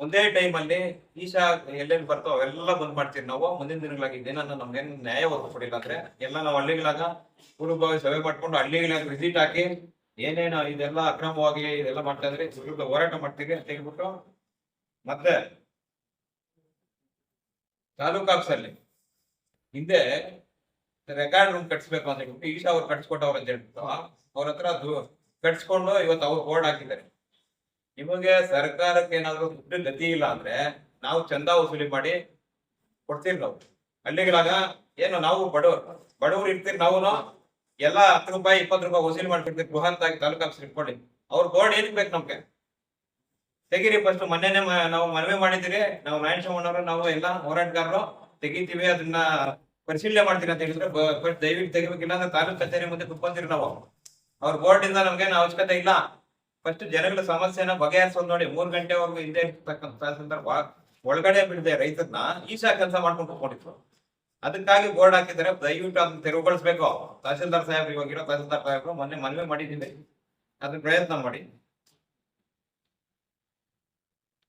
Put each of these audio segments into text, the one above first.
ಒಂದೇ ಟೈಮ್ ಅಲ್ಲಿ ಈಶಾ ಎಲ್ಲೆಲ್ಲಿ ಬರ್ತೋ ಅವೆಲ್ಲ ಬಂದ್ ಮಾಡ್ತೀವಿ ನಾವು. ಮುಂದಿನ ದಿನಗಳಾಗಿ ಇದೇನನ್ನ ನಮ್ಗೆ ನ್ಯಾಯ ಒದಗಿಸ್ಕೊಡಿಲ್ಲ ಅಂದ್ರೆ ಎಲ್ಲ ನಾವು ಹಳ್ಳಿಗಳಾಗ ಪೂರ್ವಭಾವಿ ಸಭೆ ಮಾಡ್ಕೊಂಡು ಹಳ್ಳಿಗಳಾಗ ವಿಸಿಟ್ ಹಾಕಿ ಏನೇನು ಇದೆಲ್ಲ ಅಕ್ರಮವಾಗಿ ಇದೆಲ್ಲ ಮಾಡ್ತಾ ಇದ್ರೆ ವಿರುದ್ಧ ಹೋರಾಟ ಮಾಡ್ತೀವಿ ಅಂತ ಮತ್ತೆ ತಾಲೂಕು ಆಫೀಸಲ್ಲಿ ಹಿಂದೆ ರೆಕಾರ್ಡ್ ರೂಮ್ ಕಟ್ಸ್ಬೇಕು ಅಂತ ಹೇಳ್ಬಿಟ್ಟು ಈಶಾ ಅವ್ರು ಕಟ್ಸ್ಕೊಟ್ಟವ್ರು ಅಂತ ಹೇಳ್ಬಿಟ್ಟು ಅವ್ರ ಹತ್ರ ಕಟ್ಸ್ಕೊಂಡು ಇವತ್ತು ಅವ್ರು ಬೋರ್ಡ್ ಹಾಕಿದ್ದಾರೆ. ನಿಮಗೆ ಸರ್ಕಾರಕ್ಕೆ ಏನಾದ್ರು ದುಡ್ಡು ಗತಿ ಇಲ್ಲ ಅಂದ್ರೆ ನಾವು ಚಂದ ವಸೂಲಿ ಮಾಡಿ ಕೊಡ್ತೀವಿ ನಾವು. ಹಳ್ಳಿಗಳಾಗ ಏನು ನಾವು ಬಡವರು ಬಡವರು ಇರ್ತೀರಿ ನಾವು ಎಲ್ಲ ಹತ್ತು ರೂಪಾಯಿ, ಇಪ್ಪತ್ತು ರೂಪಾಯಿ ವಸೂಲಿ ಮಾಡ್ತಿರ್ತೀವಿ ಬೃಹತ್ತಾಗಿ ತಾಲೂಕು ಆಫೀಸ್ ಇಟ್ಕೊಳ್ಳಿ. ಅವ್ರ ಬೋರ್ಡ್ ಏನಕ್ಕೆ ಬೇಕು ನಮ್ಗೆ? ತೆಗೀರಿ ಫಸ್ಟ್ ಮೊನ್ನೆನೆ ನಾವು ಮನವಿ ಮಾಡಿದಿರಿ ನಾವು ನಾರಾಯಣ ಶಿವಣ್ಣವರು ನಾವು ಎಲ್ಲ ಹೋರಾಟಗಾರರು ತೆಗಿತೀವಿ, ಅದನ್ನ ಪರಿಶೀಲನೆ ಮಾಡ್ತೀರಿ ಅಂತ ಹೇಳಿದ್ರೆ ದಯವಿಟ್ಟು ತೆಗಿಬೇಕಿಲ್ಲ ಅಂದ್ರೆ ತಾಲೂಕು ಕಚೇರಿ ಮುಂದೆ ಕುತ್ಕೊಂತೀರಿ ನಾವು. ಅವ್ರ ಬೋರ್ಡ್ ಇಂದ ನಮ್ಗೇನು ಅವಶ್ಯಕತೆ ಇಲ್ಲ. ಫಸ್ಟ್ ಜನಗಳ ಸಮಸ್ಯೆನ ಬಗೆಹರಿಸೋದು ನೋಡಿ, ಮೂರ್ ಗಂಟೆವರೆಗೂ ಹಿಂದೆ ಇರ್ತಕ್ಕಂಥ ಸಂದರ್ಭ ಒಳಗಡೆ ಬಿಡದೆ ರೈತರನ್ನ ಈಶಾ ಕೆಲಸ ಮಾಡ್ಕೊಂಡು ಕುತ್ಕೊಂಡಿದ್ರು. ಅದಕ್ಕಾಗಿ ಬೋರ್ಡ್ ಹಾಕಿದ್ರೆ ದಯವಿಟ್ಟು ಅದನ್ನ ತೆರವುಗೊಳಿಸ್ಬೇಕು. ತಹಸೀಲ್ದಾರ್ ಸಾಹೇಬ್ರು ಇವಾಗಿರೋ ತಹಸೀಲ್ದಾರ್ ಸಾಹೇಬ್ರು ಮೊನ್ನೆ ಮನವಿ ಮಾಡಿದ್ದೀನಿ ಅದ್ರ ಪ್ರಯತ್ನ ಮಾಡಿ.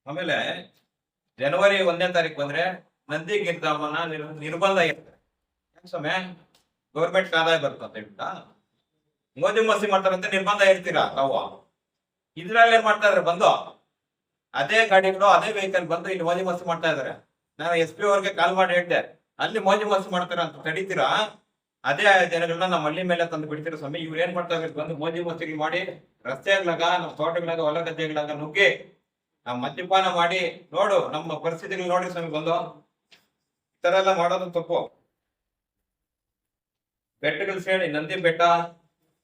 ಆಮೇಲೆ ಜನವರಿ ಒಂದನೇ ತಾರೀಕು ಬಂದ್ರೆ ನಂದಿ ಗಿರ್ಧಾಮನ ನಿರ್- ನಿರ್ಬಂಧ ಇರ್ತದೆ ಸ್ವಾಮಿ? ಗೌರ್ಮೆಂಟ್ ಆದಾಯ ಅಂತ ಮೋದಿ ಮಸಿ ಮಾಡ್ತಾರಂತೆ ನಿರ್ಬಂಧ ಇರ್ತೀರಾ ತಾವು? ಇದ್ರಲ್ಲಿ ಏನ್ ಮಾಡ್ತಾ ಇದಾರೆ ಬಂದು. ಅದೇ ಗಾಡಿಗಳು, ಅದೇ ವೆಹಿಕಲ್ ಬಂದು ಇಲ್ಲಿ ಮೋಜಿ ಮಸ್ತಿ ಮಾಡ್ತಾ ಇದಾರೆ ನಾನು ಎಸ್ ಪಿ ಅವ್ರಿಗೆ ಕಾಲ್ ಮಾಡಿ ಹೇಳ್ತೆ ಅಲ್ಲಿ ಮೋಜಿ ಮಸ್ತಿ ಮಾಡ್ತಾರ ಅಂತ ತಡೀತೀರಾ? ಅದೇ ಜನಗಳನ್ನ ನಮ್ಮ ಹಳ್ಳಿ ಮೇಲೆ ತಂದು ಬಿಡ್ತೀರ ಸ್ವಾಮಿ? ಇವ್ರು ಏನ್ ಮಾಡ್ತಾ ಇದ್ರು ಬಂದು ಮೋಜಿ ಮಸ್ತಿಗಳು ಮಾಡಿ, ರಸ್ತೆಗಳಾಗ, ನಮ್ಮ ತೋಟಗಳಾಗ, ಹೊಲ ಗದ್ದೆಗಳಾಗ ನುಗ್ಗಿ ನಾವು ಮದ್ಯಪಾನ ಮಾಡಿ, ನೋಡು, ನಮ್ಮ ಪರಿಸ್ಥಿತಿಗಳು ನೋಡಿ ಸ್ವಾಮಿ ಬಂದು. ಈ ತರ ಎಲ್ಲ ಮಾಡೋದು ತಪ್ಪು. ಬೆಟ್ಟಗಳು ಸೇರಿ ನಂದಿ ಬೆಟ್ಟ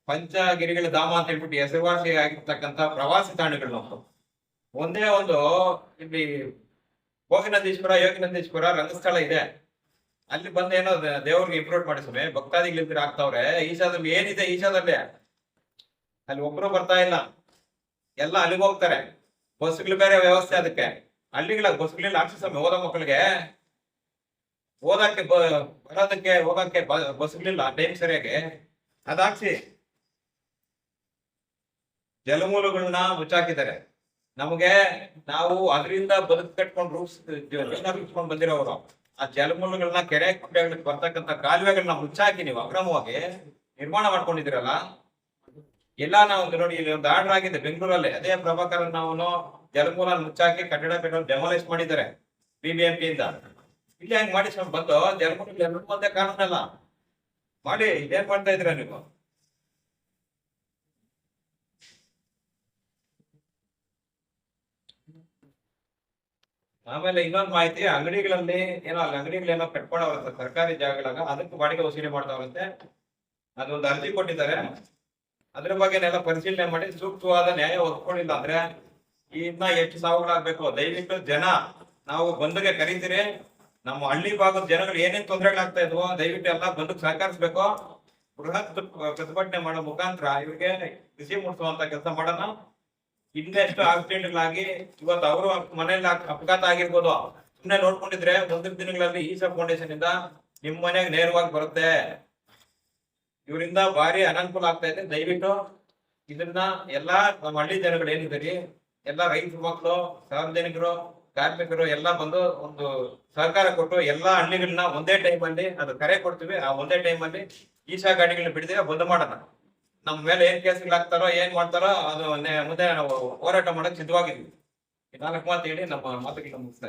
ಪಂಚಗಿರಿಗಳ ಧಾಮ ಅಂತ ಹೇಳ್ಬಿಟ್ಟು ಹೆಸರುವಾಸಿ ಆಗಿರ್ತಕ್ಕಂಥ ಪ್ರವಾಸಿ ತಾಣಗಳು ಒಂದೇ ಒಂದು ಇಲ್ಲಿ ಹೋಗಿನಂದೀಶ್ವರ ಯೋಗಿನಂದೀಶ್ವರ ರಂಗಸ್ಥಳ ಇದೆ. ಅಲ್ಲಿ ಬಂದು ಏನೋ ದೇವ್ರಿಗೆ ಇಂಪ್ರೂವ್ ಮಾಡಿ ಸ್ವಾಮಿ. ಭಕ್ತಾದಿಗಳಿದ್ರೆ ಆಗ್ತಾವ್ರೆ. ಈಶಾದಲ್ಲಿ ಏನಿದೆ ಈಶಾದಲ್ಲಿ. ಅಲ್ಲಿ ಒಬ್ರು ಬರ್ತಾ ಇಲ್ಲ. ಎಲ್ಲ ಅಲ್ಲಿಗೆ ಹೋಗ್ತಾರೆ. ಬಸ್ಗಳು ಬೇರೆ ವ್ಯವಸ್ಥೆ ಅದಕ್ಕೆ. ಹಳ್ಳಿಗಳ ಬಸ್ಗಳಿಲ್ಲ ಹಾಕ್ಸಿ ಸ್ವಾಮಿ, ಓದೋ ಮಕ್ಕಳಿಗೆ. ಓದಕ್ಕೆ ಬರೋದಕ್ಕೆ, ಹೋಗಕ್ಕೆ ಬಸ್ಗಳಿಲ್ಲ ಟೈಮ್ ಸರಿಯಾಗಿ. ಅದಾಕ್ಸಿ ಜಲಮೂಲಗಳನ್ನ ಮುಚ್ಚಾಕಿದ್ದಾರೆ. ನಮಗೆ ನಾವು ಅದರಿಂದ ಬದುಕು ಕಟ್ಕೊಂಡು ರೂಪ್ಸ್ ರೂಪಿಸ್ಕೊಂಡು ಬಂದಿರೋರು. ಆ ಜಲಮೂಲಗಳನ್ನ ಕೆರೆ ಕುಂಟೆಗಳಿಗೆ ಬರ್ತಕ್ಕಂಥ ಕಾಲುವೆಗಳನ್ನ ಮುಚ್ಚಾಕಿ ನೀವು ಅಕ್ರಮವಾಗಿ ನಿರ್ಮಾಣ ಮಾಡ್ಕೊಂಡಿದ್ದೀರಲ್ಲ, ಎಲ್ಲ ನಾವು ನೋಡಿ, ಇಲ್ಲಿ ಒಂದು ಆರ್ಡರ್ ಆಗಿದೆ ಬೆಂಗಳೂರಲ್ಲಿ. ಅದೇ ಪ್ರಭಾಕರ್ ನಾವು ಜಲಮೂಲ ಮುಚ್ಚಾಕಿ ಕಟ್ಟಡ ಕಟ್ಟಡ ಡೆಮಾಲಿಷ್ ಮಾಡಿದ್ದಾರೆ ಬಿಬಿಎಂಪಿ ಇಂದ. ಇಲ್ಲಿ ಹೆಂಗ್ ಮಾಡಿ ಸ್ವಾಮಿ ಬಂದು ಜಲಮೂಲ ಎರಡು ಒಂದೇ ಮಾಡಿ ಇದೇನ್ ಮಾಡ್ತಾ ಇದ್ರ ನೀವು? ಆಮೇಲೆ ಇನ್ನೊಂದು ಮಾಹಿತಿ, ಅಂಗಡಿಗಳಲ್ಲಿ ಏನೋ ಅಲ್ಲಿ ಅಂಗಡಿಗಳೇನೋ ಕಟ್ಕೊಂಡವ್ರಂತೆ ಸರ್ಕಾರಿ ಜಾಗಗಳಾಗ ಅದಕ್ಕೆ ಬಾಡಿಗೆ ವಸೂಲಿ ಮಾಡ್ತಾವ್ರಂತೆ. ಅದೊಂದು ಅರ್ಜಿ ಕೊಟ್ಟಿದ್ದಾರೆ. ಅದ್ರ ಬಗ್ಗೆನೆಲ್ಲ ಪರಿಶೀಲನೆ ಮಾಡಿ, ಸೂಕ್ತವಾದ ನ್ಯಾಯ ಒದ್ಕೊಂಡಿಲ್ಲ ಅಂದ್ರೆ ಇನ್ನ ಎಷ್ಟು ಸಾವುಗಳಾಗ್ಬೇಕು. ದಯವಿಟ್ಟು ಜನ, ನಾವು ಬಂದ್ಗೆ ಕರೀತೀರಿ. ನಮ್ಮ ಹಳ್ಳಿ ಭಾಗದ ಜನಗಳು ಏನೇನ್ ತೊಂದರೆಗಳಾಗ್ತಾ ಇದ್ವೋ, ದಯವಿಟ್ಟು ಎಲ್ಲ ಬಂದಕ್ಕೆ ಸಹಕರಿಸ್ಬೇಕು. ಬೃಹತ್ ಪ್ರತಿಭಟನೆ ಮಾಡೋ ಮುಖಾಂತರ ಇವ್ರಿಗೆ ಕೃಷಿ ಮುಟ್ಟಿಸುವಂತ ಕೆಲಸ ಮಾಡೋಣ. ಇನ್ನೆಷ್ಟು ಆಕ್ಸಿಡೆಂಟ್ಗಳಾಗಿ ಇವತ್ತು ಅವರು ಮನೆಯಲ್ಲಿ ಅಪ್- ಅಪಘಾತ ಆಗಿರ್ಬೋದು. ಸುಮ್ಮನೆ ನೋಡ್ಕೊಂಡಿದ್ರೆ ಮುಂದಿನ ದಿನಗಳಲ್ಲಿ ಈಶಾ ಫೌಂಡೇಶನ್ ಇಂದ ನಿಮ್ ಮನೆಗೆ ನೇರವಾಗಿ ಬರುತ್ತೆ. ಇವರಿಂದ ಭಾರಿ ಅನಾನುಕೂಲ ಆಗ್ತಾ ಇದೆ. ದಯವಿಟ್ಟು ಇದನ್ನ ಎಲ್ಲಾ ನಮ್ಮ ಹಳ್ಳಿ ಜನಗಳು ಏನಿದ್ದೀರಿ, ಎಲ್ಲಾ ರೈತ ಮಕ್ಕಳು ಸಾರ್ವಜನಿಕರು, ಕಾರ್ಮಿಕರು ಎಲ್ಲಾ ಬಂದು ಒಂದು ಸಹಕಾರ ಕೊಟ್ಟು ಎಲ್ಲಾ ಹಳ್ಳಿಗಳನ್ನ ಒಂದೇ ಟೈಮ್ ಅಲ್ಲಿ, ಅದು ಕರೆ ಕೊಡ್ತೀವಿ. ಆ ಒಂದೇ ಟೈಮ್ ಅಲ್ಲಿ ಈಶಾ ಗಾಡಿಗಳನ್ನ ಬಿಡದೆ ಬಂದ್ ಮಾಡೋಣ. ನಮ್ಮ ಮೇಲೆ ಏನ್ ಕೇಸ್ಗಳಾಗ್ತಾರೋ ಏನ್ ಮಾಡ್ತಾರೋ, ಅದು ಮುಂದೆ ನಾವು ಹೋರಾಟ ಮಾಡಕ್ ಸಿದ್ಧವಾಗಿದ್ವಿ. ನಾಲ್ಕು ಮಾತು ಹೇಳಿ ನಮ್ಮ ಮಾತುಗಳನ್ನ ಮುಗಿಸ್ತಾ